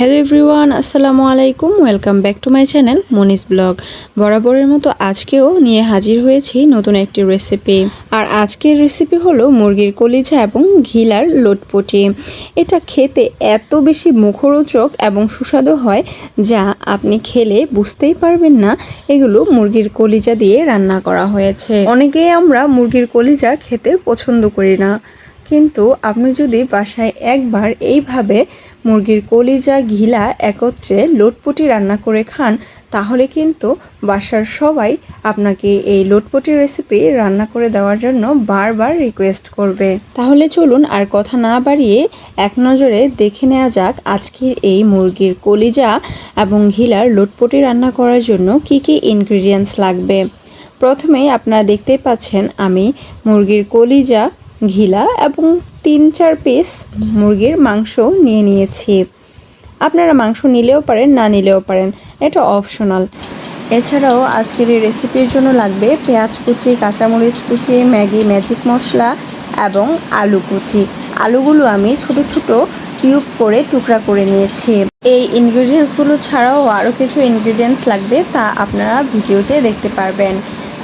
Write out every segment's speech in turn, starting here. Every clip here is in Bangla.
হ্যালো এভরিওয়ান আসসালামু আলাইকুম welcome back to my channel Monis blog বরাবরের মতো আজকেও নিয়ে হাজির হয়েছি নতুন একটি রেসিপি আর আজকের রেসিপি হলো মুরগির কলিজা এবং ঘিলার লোটপটি। এটা খেতে এত বেশি মুখরোচক এবং সুস্বাদু হয় যা আপনি খেলে বুঝতেই পারবেন না এগুলো মুরগির কলিজা দিয়ে রান্না করা হয়েছে। অনেকেই আমরা মুরগির কলিজা খেতে পছন্দ করি না। কিন্তু আপনি যদি বাসায় একবার এইভাবে মুরগির কলিজা, ঘিলা একত্রে লোটপটি রান্না করে খান, তাহলে কিন্তু বাসার সবাই আপনাকে এই লোটপটি রেসিপি রান্না করে দেওয়ার জন্য বারবার রিকোয়েস্ট করবে। তাহলে চলুন আর কথা না বাড়িয়ে এক নজরে দেখে নেওয়া যাক আজকের এই মুরগির কলিজা এবং ঘিলার লোটপটি রান্না করার জন্য কি কি ইনগ্রিডিয়েন্টস লাগবে। প্রথমেই আপনারা দেখতেই পাচ্ছেন আমি মুরগির কলিজা ঘিলা এবং তিন চার পিস মুরগির মাংস নিয়ে নিয়েছি। আপনারা মাংস নিলেও পারেন, না নিলেও পারেন, এটা অপশনাল এছাড়াও আজকের এই রেসিপির জন্য লাগবে পেঁয়াজ কুচি, কাঁচামরিচ কুচি, ম্যাগি ম্যাজিক মশলা এবং আলু কুচি। আলুগুলো আমি ছোট ছোট কিউব করে টুকরা করে নিয়েছি। এই ইনগ্রিডিয়েন্টসগুলো ছাড়াও আরও কিছু ইনগ্রিডিয়েন্টস লাগবে তা আপনারা ভিডিওতে দেখতে পারবেন।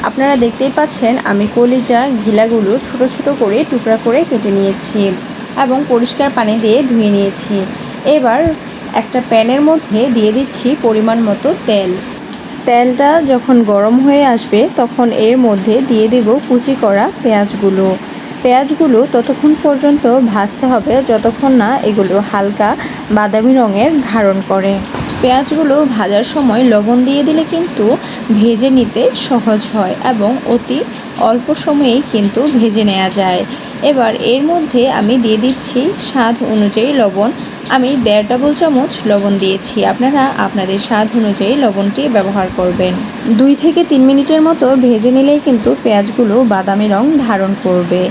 আপনারা দেখতেই পাচ্ছেন, আমি কলিজা, ঘিলাগুলো ছোট ছোট করে টুকরা করে কেটে নিয়েছি এবং পরিষ্কার পানি দিয়ে ধুয়ে নিয়েছি। এবার একটা প্যানের মধ্যে দিয়ে দিচ্ছি পরিমাণ মতো তেল। তেলটা যখন গরম হয়ে আসবে, তখন এর মধ্যে দিয়ে দেব কুচি করা পেঁয়াজগুলো। পেঁয়াজগুলো ততক্ষণ পর্যন্ত ভাজতে হবে, যতক্ষণ না এগুলো হালকা বাদামি রঙের ধারণ করে। পেঁয়াজগুলো ভাজার সময় লবণ দিয়ে দিলে কিন্তু ভেজে নিতে সহজ হয় এবং অতি অল্প সময়েই কিন্তু ভেজে নেওয়া যায়। এবার এর মধ্যে আমি দিয়ে দিচ্ছি স্বাদ অনুযায়ী লবণ। আমি দেড় টেবিল চামচ লবণ দিয়েছি। আপনারা আপনাদের স্বাদ অনুযায়ী লবণটি ব্যবহার করবেন। দুই থেকে তিন মিনিটের মতো ভেজে নিলেই কিন্তু পেঁয়াজগুলো বাদামি রং ধারণ করবে।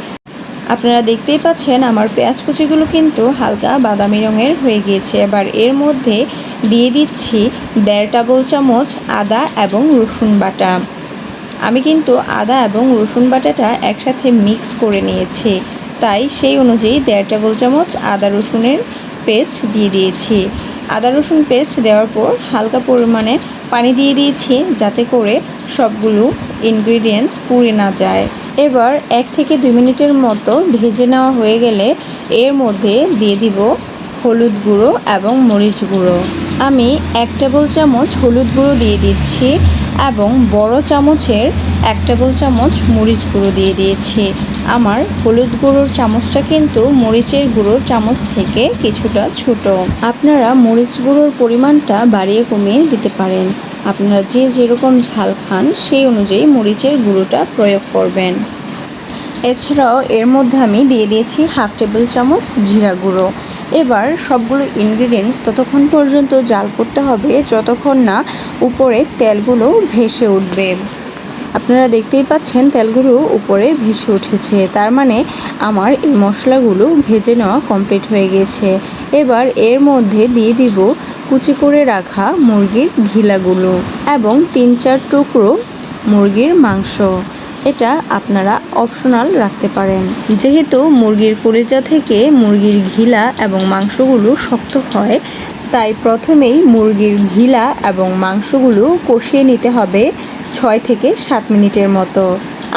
আপনারা দেখতেই পাচ্ছেন আমার পেঁয়াজ কুচিগুলো কিন্তু হালকা বাদামি রঙের হয়ে গিয়েছে। এবার এর মধ্যে দিয়ে দিচ্ছি দেড় টেবিল চামচ আদা এবং রসুন বাটা। আমি কিন্তু আদা এবং রসুন বাটাটা একসাথে মিক্স করে নিয়েছি। তাই সেই অনুযায়ী দেড় টেবিল চামচ আদা রসুনের পেস্ট দিয়ে দিয়েছি। আদা রসুন পেস্ট দেওয়ার পর হালকা পরিমাণে পানি দিয়ে দিয়েছি যাতে করে সবগুলো ইনগ্রিডিয়েন্টস পুড়ে না যায়। এবার এক থেকে দুই মিনিটের মতো ভেজে নেওয়া হয়ে গেলে এর মধ্যে দিয়ে দিব হলুদ গুঁড়ো এবং মরিচ গুঁড়ো। আমি এক টেবিল চামচ হলুদ গুঁড়ো দিয়ে দিচ্ছি এবং বড় চামচের এক টেবিল চামচ মরিচ গুঁড়ো দিয়ে দিয়েছি। আমার হলুদ গুঁড়োর চামচটা কিন্তু মরিচের গুঁড়োর চামচ থেকে কিছুটা ছোট। আপনারা মরিচ গুঁড়োর পরিমাণটা বাড়িয়ে কমিয়ে দিতে পারেন। আপনারা যে যেরকম ঝাল খান সেই অনুযায়ী মরিচের গুঁড়োটা প্রয়োগ করবেন। এছাড়াও এর মধ্যে আমি দিয়ে দিয়েছি হাফ টেবিল চামচ জিরা গুঁড়ো। এবার সবগুলো ইনগ্রিডিয়েন্টস ততক্ষণ পর্যন্ত জাল করতে হবে যতক্ষণ না উপরে তেলগুলো ভেসে উঠবে। আপনারা দেখতেই পাচ্ছেন তেলগুলো উপরে ভেসে উঠেছে। তার মানে আমার এই মশলাগুলো ভেজে নেওয়া কমপ্লিট হয়ে গেছে। এবার এর মধ্যে দিয়ে দিব কুচি করে রাখা মুরগির ঘিলাগুলো এবং তিন চার টুকরো মুরগির মাংস। এটা আপনারা অপশনাল রাখতে পারেন। যেহেতু মুরগির কলিজা থেকে মুরগির ঘিলা এবং মাংসগুলো শক্ত হয়, তাই প্রথমেই মুরগির ঘিলা এবং মাংসগুলো কষিয়ে নিতে হবে ছয় থেকে সাত মিনিটের মতো।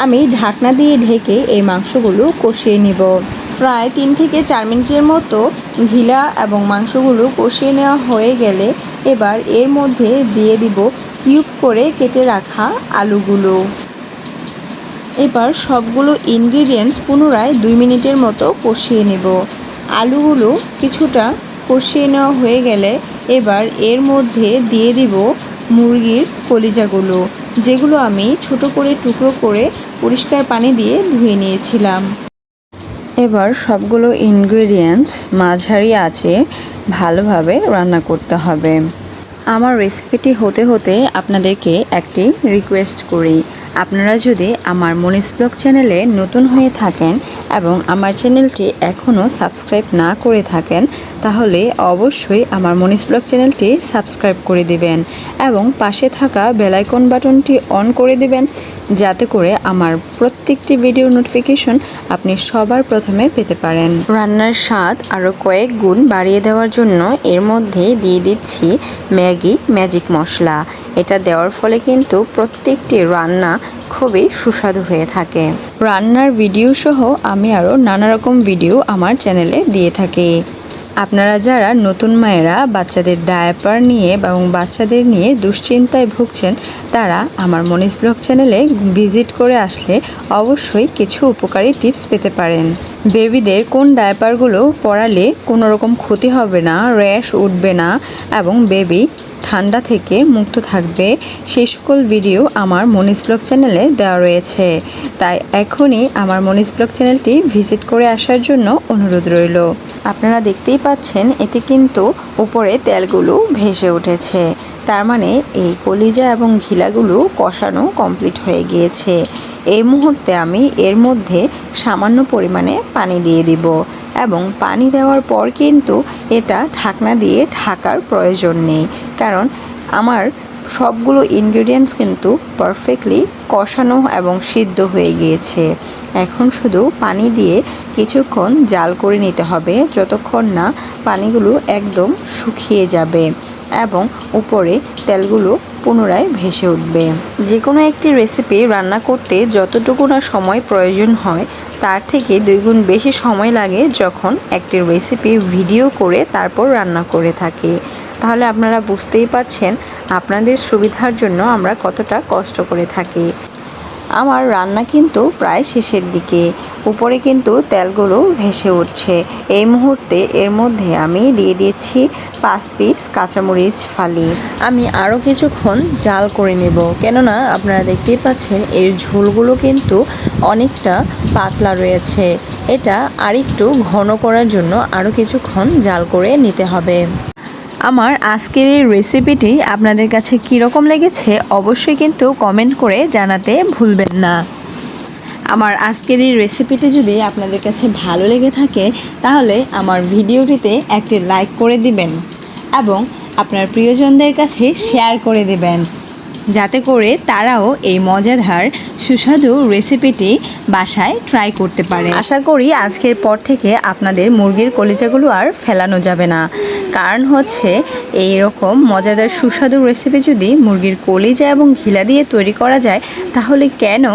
আমি ঢাকনা দিয়ে ঢেকে এই মাংসগুলো কষিয়ে নিব। প্রায় তিন থেকে চার মিনিটের মতো ঘিলা এবং মাংসগুলো কষিয়ে নেওয়া হয়ে গেলে এবার এর মধ্যে দিয়ে দিব কিউব করে কেটে রাখা আলুগুলো। এবার সবগুলো ইনগ্রিডিয়েন্টস পুনরায় দুই মিনিটের মতো কষিয়ে নেব। আলুগুলো কিছুটা কষিয়ে নেওয়া হয়ে গেলে এবার এর মধ্যে দিয়ে দিব মুরগির কলিজাগুলো, যেগুলো আমি ছোট করে টুকরো করে পরিষ্কার পানি দিয়ে ধুয়ে নিয়েছিলাম। এবার সবগুলো ইনগ্রিডিয়েন্টস মাঝারি আছে ভালোভাবে রান্না করতে হবে। আমার রেসিপিটি হতে হতে আপনাদেরকে একটি রিকোয়েস্ট করি। আপনারা যদি আমার মনিস ব্লগ চ্যানেলে নতুন হয়ে থাকেন এবং আমার চ্যানেলটি এখনও সাবস্ক্রাইব না করে থাকেন, তাহলে অবশ্যই আমার মনিস ব্লগ চ্যানেলটি সাবস্ক্রাইব করে দিবেন এবং পাশে থাকা বেলাইকন বাটনটি অন করে দিবেন, যাতে করে আমার প্রত্যেকটি ভিডিও নোটিফিকেশন আপনি সবার প্রথমে পেতে পারেন। রান্নার স্বাদ আরও কয়েক গুণ বাড়িয়ে দেওয়ার জন্য এর মধ্যে দিয়ে দিচ্ছি ম্যাগি, ম্যাজিক মশলা। এটা দেওয়ার ফলে কিন্তু প্রত্যেকটি রান্না খুবই সুস্বাদু হয়ে থাকে। রান্নার ভিডিও সহ আমি আরও নানা রকম ভিডিও আমার চ্যানেলে দিয়ে থাকি। আপনারা যারা নতুন মায়েরা বাচ্চাদের ডায়াপার নিয়ে এবং বাচ্চাদের নিয়ে দুশ্চিন্তায় ভুগছেন, তারা আমার মনিস ব্লগ চ্যানেলে ভিজিট করে আসলে অবশ্যই কিছু উপকারী টিপস পেতে পারেন। বেবিদের কোন ডায়াপারগুলো পরালে কোনো রকম ক্ষতি হবে না র্যাশ উঠবে না এবং বেবি ঠান্ডা থেকে মুক্ত থাকবে। সেই সকল ভিডিও আমার মনিস ব্লগ চ্যানেলে দেওয়া রয়েছে। তাই এখনই আমার মনিস ব্লগ চ্যানেলটি ভিজিট করে আসার জন্য অনুরোধ রইল। আপনারা দেখতেই পাচ্ছেন, এতে কিন্তু উপরে তেলগুলো ভেসে উঠেছে। তার মানে এই কলিজা এবং ঘিলাগুলো কষানো কমপ্লিট হয়ে গিয়েছে। এই মুহূর্তে আমি এর মধ্যে সামান্য পরিমাণে পানি দিয়ে দিব এবং পানি দেওয়ার পর কিন্তু এটা ঢাকনা দিয়ে ঢাকার প্রয়োজন নেই। কারণ আমার সবগুলো ইনগ্রেডিয়েন্টস কিন্তু পারফেক্টলি কষানো এবং সিদ্ধ হয়ে গিয়েছে। এখন শুধু পানি দিয়ে কিছুক্ষণ জাল করে নিতে হবে, যতক্ষণ না পানিগুলো একদম শুকিয়ে যাবে এবং উপরে তেলগুলো পুনরায় ভেসে উঠবে। যে কোনো একটি রেসিপি রান্না করতে যতটুকু না সময় প্রয়োজন হয়, তার থেকে দুইগুণ বেশি সময় লাগে যখন একটি রেসিপি ভিডিও করে তারপর রান্না করে থাকে। তাহলে আপনারা বুঝতেই পারছেন, আপনাদের সুবিধার জন্য আমরা কতটা কষ্ট করে থাকি। আমার রান্না কিন্তু প্রায় শেষের দিকে। উপরে কিন্তু তেলগুলো ভেসে উঠছে। এই মুহূর্তে এর মধ্যে আমি দিয়ে দিচ্ছি পাঁচ পিস কাঁচামরিচ ফালি। আমি আরও কিছুক্ষণ জাল করে নেব। কেননা আপনারা দেখতেই পাচ্ছেন, এর ঝোলগুলো কিন্তু অনেকটা পাতলা রয়েছে। এটা আরেকটু ঘন করার জন্য আরও কিছুক্ষণ জাল করে নিতে হবে। আমার আজকের এই রেসিপিটি আপনাদের কাছে কীরকম লেগেছে অবশ্যই কিন্তু কমেন্ট করে জানাতে ভুলবেন না। আমার আজকের এই রেসিপিটি যদি আপনাদের কাছে ভালো লেগে থাকে, তাহলে আমার ভিডিওটিতে একটি লাইক করে দিবেন এবং আপনার প্রিয়জনদের কাছে শেয়ার করে দিবেন। যাতে করে তারাও এই মজাদার সুস্বাদু রেসিপিটি বাসায় ট্রাই করতে পারে। আশা করি আজকের পর থেকে আপনাদের মুরগির কলিজাগুলো আর ফেলানো যাবে না। কারণ হচ্ছে এই রকম মজাদার সুস্বাদু রেসিপি যদি মুরগির কলিজা এবং ঘিলা দিয়ে তৈরি করা যায়, তাহলে কেন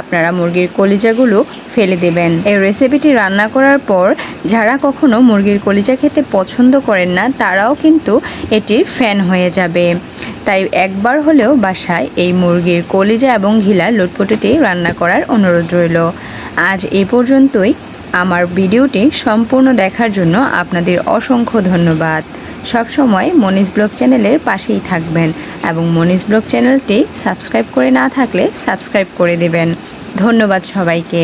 আপনারা মুরগির কলিজাগুলো ফেলে দেবেন? এই রেসিপিটি রান্না করার পর যারা কখনো মুরগির কলিজা খেতে পছন্দ করেন না, তারাও কিন্তু এটির ফ্যান হয়ে যাবে। তাই একবার হলেও বাসায় এই মুরগির কলিজা এবং ঘিলা লটপটিটি রান্না করার অনুরোধ রইল। আজ এই পর্যন্তই। আমার ভিডিওটি সম্পূর্ণ দেখার জন্য আপনাদের অসংখ্য ধন্যবাদ। সবসময় মনিজ ব্লগ চ্যানেলের পাশেই থাকবেন এবং মনিজ ব্লগ চ্যানেলটি সাবস্ক্রাইব করে না থাকলে সাবস্ক্রাইব করে দেবেন। ধন্যবাদ সবাইকে।